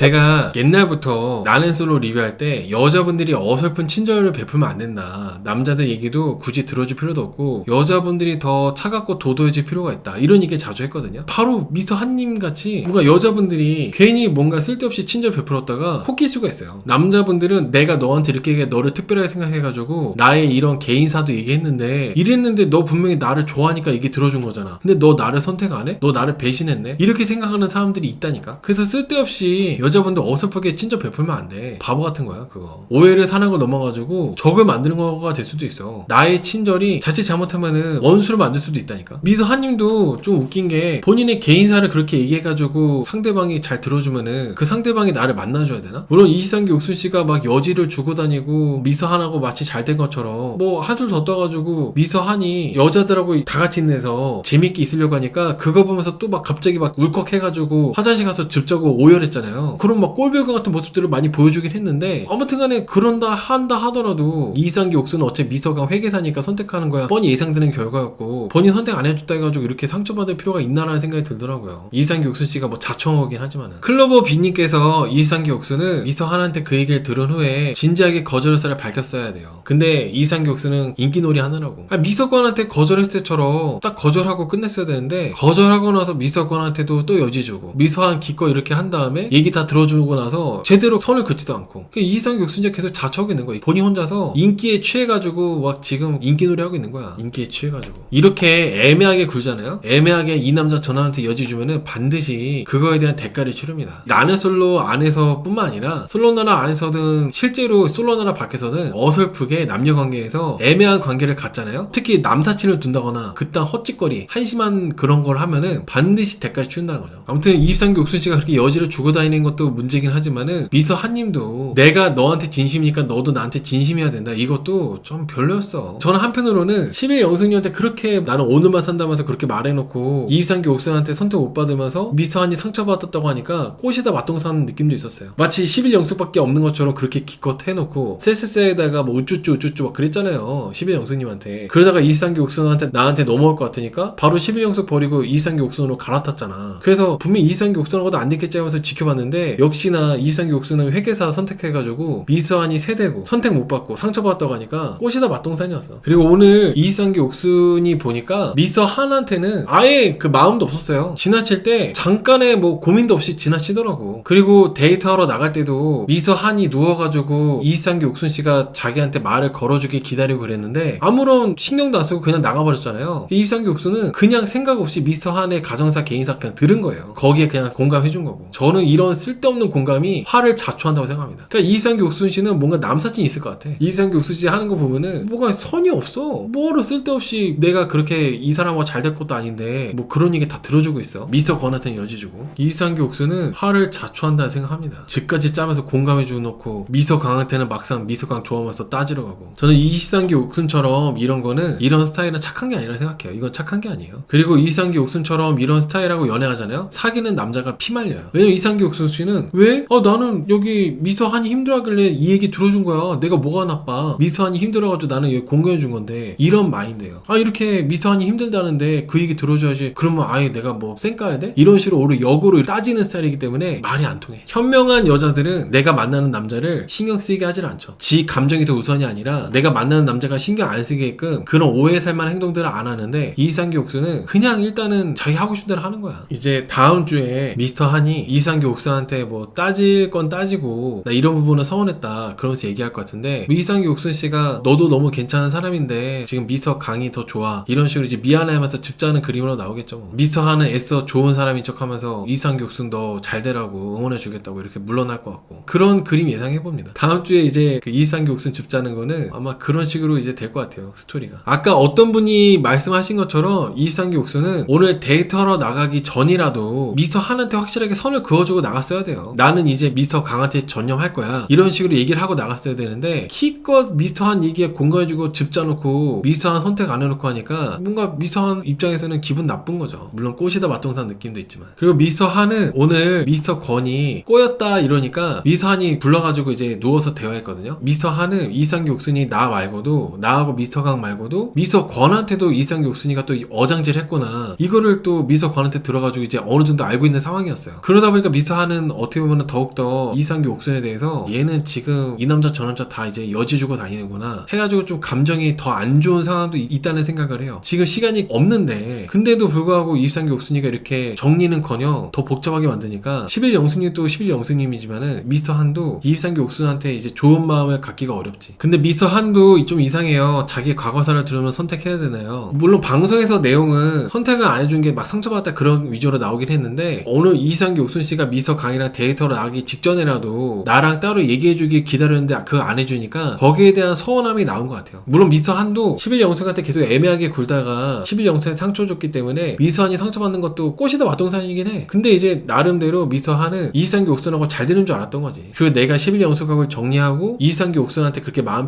제가 옛날부터 나는 솔로 리뷰할 때 여자분들이 어설픈 친절을 베풀면 안 된다. 남자들 얘기도 굳이 들어줄 필요도 없고 여자분들이 더 차갑고 도도해질 필요가 있다. 이런 얘기 자주 했거든요. 바로 미스터 한님 같이 뭔가 여자분들이 괜히 뭔가 쓸데없이 친절 베풀었다가 혹일 수가 있어요. 남자분들은 내가 너한테 이렇게 얘기해 너를 특별하게 생각해가지고 나의 이런 개인사도 얘기했는데 이랬는데 너 분명히 나를 좋아하니까 얘기 들어준 거잖아. 근데 너 나를 선택 안 해? 너 나를 배신했네? 이렇게 생각하는 사람들이 있다니까. 그래서 쓸데없이 여 자분들 어설프게 친절 베풀면 안 돼. 바보 같은 거야, 그거. 오해를 사는 걸 넘어가지고 적을 만드는 거가 될 수도 있어. 나의 친절이 자칫 잘못하면은 원수를 만들 수도 있다니까. 미서 한님도 좀 웃긴 게 본인의 개인사를 그렇게 얘기해가지고 상대방이 잘 들어주면은 그 상대방이 나를 만나줘야 되나? 물론 이시상기 옥순 씨가 막 여지를 주고 다니고 미서 한하고 마치 잘 된 것처럼 뭐 한술 더 떠가지고 미서 한이 여자들하고 다 같이 있네서 재밌게 있으려고 하니까 그거 보면서 또 막 갑자기 막 울컥해가지고 화장실 가서 즙자고 오열했잖아요. 그런 막 꼴배기 같은 모습들을 많이 보여주긴 했는데 아무튼간에 그런다 한다 하더라도 이상기 옥수는 어차피 미서가 회계사니까 선택하는 거야 뻔히 예상되는 결과였고 본인 선택 안 해줬다 해가지고 이렇게 상처받을 필요가 있나라는 생각이 들더라고요. 이상기 옥수 씨가 뭐 자청하긴 하지만은 클로버 비님께서 이상기 옥수는 미서 한한테 그 얘기를 들은 후에 진지하게 거절사를 밝혔어야 돼요. 근데 이상기 옥수는 인기놀이 하느라고 아, 미서관한테 거절했을 때처럼 딱 거절하고 끝냈어야 되는데 거절하고 나서 미서관한테도 또 여지 주고 미서한 기껏 이렇게 한 다음에 얘기 다 들어주고 나서 제대로 선을 긋지도 않고 그 이상기 옥수는 계속 자처하고 있는 거야. 본인 혼자서 인기에 취해가지고 막 지금 인기놀이 하고 있는 거야. 인기에 취해가지고 이렇게 애매하게 굴잖아요. 애매하게 이 남자 저 남한테 여지 주면은 반드시 그거에 대한 대가를 치릅니다. 나는 솔로 안에서 뿐만 아니라 솔로 나라 안에서든 실제로 솔로 나라 밖에서는 어설프게 남녀 관계에서 애매한 관계를 갖잖아요. 특히 남사친을 둔다거나 그딴 헛짓거리 한심한 그런 걸 하면은 반드시 대가를 치른다는 거죠. 아무튼 23기 옥순 씨가 그렇게 여지를 주고 다니는 것도 문제긴 하지만은 미서 한님도 내가 너한테 진심이니까 너도 나한테 진심이어야 된다. 이것도 좀 별로였어. 저는 한편으로는 10의 영승이한테 그렇게 나는 오늘만 산다면서 그렇게 말해놓고 23기 옥순한테 선택 못 받으면서 미서 한이 상처받았다고 하니까 꽃이다 사는 느낌도 있었어요. 마치 11 영숙밖에 없는 것처럼 그렇게 기껏 해놓고 쎄쎄쎄에다가 뭐 우쭈쭈 우쭈쭈 막 그랬잖아요. 11 영숙님한테. 그러다가 23기 옥순한테 나한테 넘어올 것 같으니까 바로 11 영숙 버리고 23기 옥순으로 갈아탔잖아. 그래서 분명히 23기 옥순하고도 안 됐겠지 하면서 지켜봤는데 역시나 23기 옥순은 회계사 선택해가지고 미수한이 세대고 선택 못 받고 상처받았다고 하니까 꽃이다 맞동산이었어. 그리고 오늘 23기 옥순이 보니까 미서 한한테는 아예 그 마음도 없었어요. 지나칠 때 잠깐의 뭐 고민도 없이 지나치더라고. 그리고 데이트하러 나갈 때도 미서 한이 누워가지고 23기 옥순 씨가 자기한테 말을 걸어주길 기다리고 그랬는데 아무런 신경도 안 쓰고 그냥 나가버렸잖아요. 23기 옥순은 그냥 생각 없이 미스터 한의 가정사 개인사 그냥 들은 거예요. 거기에 그냥 공감해준 거고. 저는 이런 쓸 데없는 공감이 화를 자초한다고 생각합니다. 그러니까 23기 옥순 씨는 뭔가 남사친이 있을 것 같아. 23기 옥순 씨 하는 거 보면은 뭐가 선이 없어. 뭐로 쓸데없이 내가 그렇게 이 사람하고 잘 될 것도 아닌데 뭐 그런 얘기 다 들어주고 있어. 미스터 권한테는 여지 주고. 23기 옥순은 화를 자초한다는 생각합니다. 집까지 짜면서 공감해주고 놓고 미서 강한테는 막상 미서 강 좋아하면서 따지러 가고. 저는 23기 옥순처럼 이런 거는 이런 스타일은 착한 게 아니라 생각해요. 이건 착한 게 아니에요. 그리고 23기 옥순처럼 이런 스타일하고 연애하잖아요. 사귀는 남자가 피말려요. 왜냐면 23기 옥순 씨는 왜? 어 나는 여기 미서 한이 힘들어하길래 이 얘기 들어준 거야. 내가 뭐가 나빠? 미서 한이 힘들어가지고 나는 여기 공개해 준 건데 이런 마인드예요. 아 이렇게 미서 한이 힘들다는데 그 얘기 들어줘야지. 그러면 아예 내가 뭐 쌩까야 돼? 이런 식으로 오히려 역으로 따지는 스타일이기 때문에 말이 안 통해. 현명한 여자들은 내가 만나는 남자를 신경 쓰이게 하질 않죠. 지 감정이 더 우선이 아니라 내가 만나는 남자가 신경 안 쓰게끔 그런 오해 살만한 행동들을 안 하는데 이상기 옥수는 그냥 일단은 자기 하고 싶은 대로 하는 거야. 이제 다음 주에 미스터 한이 이상기 옥수 한테 뭐 따질 건 따지고 나 이런 부분은 서운했다 그러면서 얘기할 것 같은데 뭐 이상기 옥순 씨가 너도 너무 괜찮은 사람인데 지금 미스터 강이 더 좋아 이런 식으로 이제 미안해하면서 즙자는 그림으로 나오겠죠. 뭐. 미스터 한은 애써 좋은 사람인 척하면서 이상기 옥순 너 잘 되라고 응원해주겠다고 이렇게 물러날 것 같고 그런 그림 예상해 봅니다. 다음 주에 이제 그 이상기 옥순 즙자는 거는 아마 그런 식으로 이제 될 것 같아요 스토리가. 아까 어떤 분이 말씀하신 것처럼 이상기 옥순은 오늘 데이트하러 나가기 전이라도 미스터 한한테 확실하게 선을 그어주고 나갔어 야 돼요. 나는 이제 미스터 강한테 전념할 거야. 이런 식으로 얘기를 하고 나갔어야 되는데 키껏 미스터 한 얘기에 공감해주고 즙자놓고 미스터 한 선택 안 해놓고 하니까 뭔가 미스터 한 입장에서는 기분 나쁜 거죠. 물론 꽃이다 맞동산 느낌도 있지만. 그리고 미스터 한은 오늘 미스터 권이 꼬였다 이러니까 미스터 한이 불러가지고 이제 누워서 대화했거든요. 미스터 한은 이상기 옥순이 나 말고도 나하고 미스터 강 말고도 미스터 권한테도 이상기 옥순이가 또 어장질 했구나. 이거를 또 미스터 권한테 들어가지고 이제 어느 정도 알고 있는 상황이었어요. 그러다 보니까 미스터 한은 어떻게 보면 더욱더 이상규 옥순에 대해서 얘는 지금 이 남자 저 남자 다 이제 여지 주고 다니는구나 해가지고 좀 감정이 더 안 좋은 상황도 있- 있다는 생각을 해요. 지금 시간이 없는데 근데도 불구하고 이상규 옥순이가 이렇게 정리는커녕 더 복잡하게 만드니까 11 영숙님도 11 영숙님이지만은 미스터 한도 이상규 옥순한테 이제 좋은 마음을 갖기가 어렵지. 근데 미스터 한도 좀 이상해요. 자기 과거사를 들으면 선택해야 되나요? 물론 방송에서 내용은 선택을 안 해준 게 막 상처받았다 그런 위주로 나오긴 했는데 어느 이상규 옥순 씨가 미스터 강 이랑 데이터를 하기 직전에라도 나랑 따로 얘기해주길 기다렸는데 그거 안 해주니까 거기에 대한 서운함이 나온 것 같아요. 물론 미스터 한도 11 영숙한테 계속 애매하게 굴다가 11 영숙한테 상처 줬기 때문에 미스터 한이 상처받는 것도 꽃이다 마동산이긴 해. 근데 이제 나름대로 미스터 한은 이상규 옥순하고 잘 되는 줄 알았던 거지. 그리고 내가 11 영숙하고 정리하고 이상규 옥순한테 그렇게 마음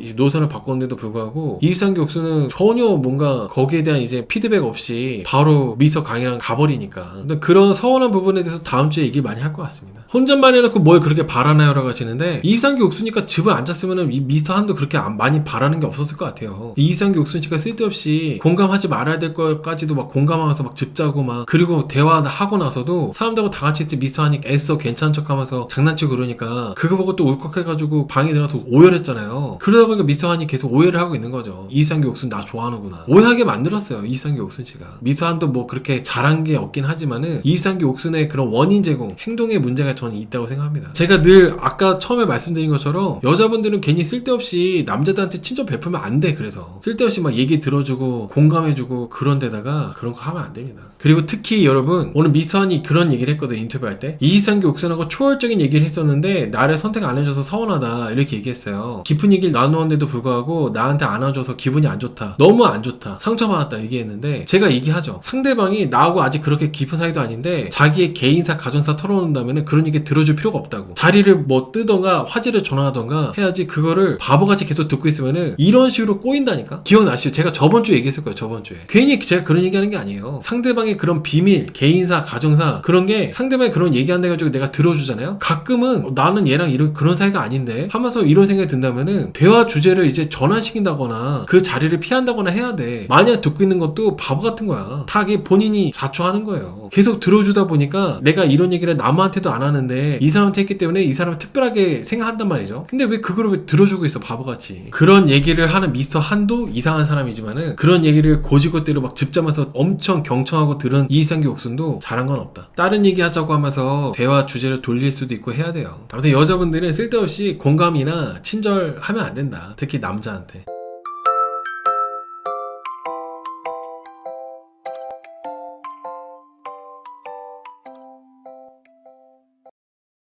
이제 노선을 바꿨는데도 불구하고 이상규 옥순은 전혀 뭔가 거기에 대한 이제 피드백 없이 바로 미스터 강이랑 가버리니까. 그런 서운한 부분에 대해서 다음 주에 얘기 많이 할 것 같습니다. 혼잣말 해놓고 뭘 그렇게 바라나요라고 하시는데 이상규 옥순이가 집을 앉았으면은 이 미스터 한도 그렇게 안- 많이 바라는 게 없었을 것 같아요. 이상규 옥순이가 쓸데없이 공감하지 말아야 될 것까지도 막 공감하면서 막 즙자고 막 그리고 대화하고 나서도 사람들하고 다 같이 있을 때 미스터 한이 애써 괜찮은 척하면서 장난치고 그러니까 그거 보고 또 울컥해가지고 방에 들어가서 오열했잖아요. 그러다 보니까 미스터 한이 계속 오해를 하고 있는 거죠. 이상규 옥순 나 좋아하는구나. 오해하게 만들었어요. 이상규 옥순 씨가. 미스터 한도 뭐 그렇게 잘한 게 없긴 하지만은 이상규 옥순의 그런 원인 제공, 행동의 문제가 저는 있다고 생각합니다. 제가 늘 아까 처음에 말씀드린 것처럼 여자분들은 괜히 쓸데없이 남자들한테 친절 베풀면 안 돼. 그래서 쓸데없이 막 얘기 들어주고 공감해주고 그런 데다가 그런 거 하면 안 됩니다. 그리고 특히 여러분 오늘 미스터한이 그런 얘기를 했거든 인터뷰할 때 이상규 옥순하고 초월적인 얘기를 했었는데 나를 선택 안 해줘서 서운하다 이렇게 얘기했어요. 깊은 얘기를 나누었는데도 불구하고 나한테 안아줘서 기분이 안 좋다. 너무 안 좋다. 상처받았다 얘기했는데 제가 얘기하죠. 상대방이 나하고 아직 그렇게 깊은 사이도 아닌데 자기의 개인사 가정사 털어놓는다면 그런 얘기 들어줄 필요가 없다고. 자리를 뭐 뜨던가 화제를 전화하던가 해야지 그거를 바보같이 계속 듣고 있으면은 이런 식으로 꼬인다니까. 기억나시죠? 제가 저번 주에 얘기했을 거예요. 저번 주에. 괜히 제가 그런 얘기하는 게 아니에요. 상대방의 그런 비밀, 개인사, 가정사 그런 게 상대방이 그런 얘기한다 해가지고 내가 들어주잖아요. 가끔은 어, 나는 얘랑 이런 그런 사이가 아닌데 하면서 이런 생각이 든다면은 대화 주제를 이제 전환시킨다거나 그 자리를 피한다거나 해야 돼. 만약 듣고 있는 것도 바보 같은 거야. 다 이게 본인이 자초하는 거예요. 계속 들어주다 보니까 내가 이런 얘기를 남한테도 안 하는 데 이 사람한테 했기 때문에 이 사람을 특별하게 생각한단 말이죠. 근데 왜 그거를 왜 들어주고 있어 바보같이. 그런 얘기를 하는 미스터 한도 이상한 사람이지만은 그런 얘기를 고지고대로 막 짚자면서 엄청 경청하고 들은 이상규 옥순도 잘한 건 없다. 다른 얘기 하자고 하면서 대화 주제를 돌릴 수도 있고 해야 돼요. 아무튼 여자분들은 쓸데없이 공감이나 친절하면 안 된다. 특히 남자한테.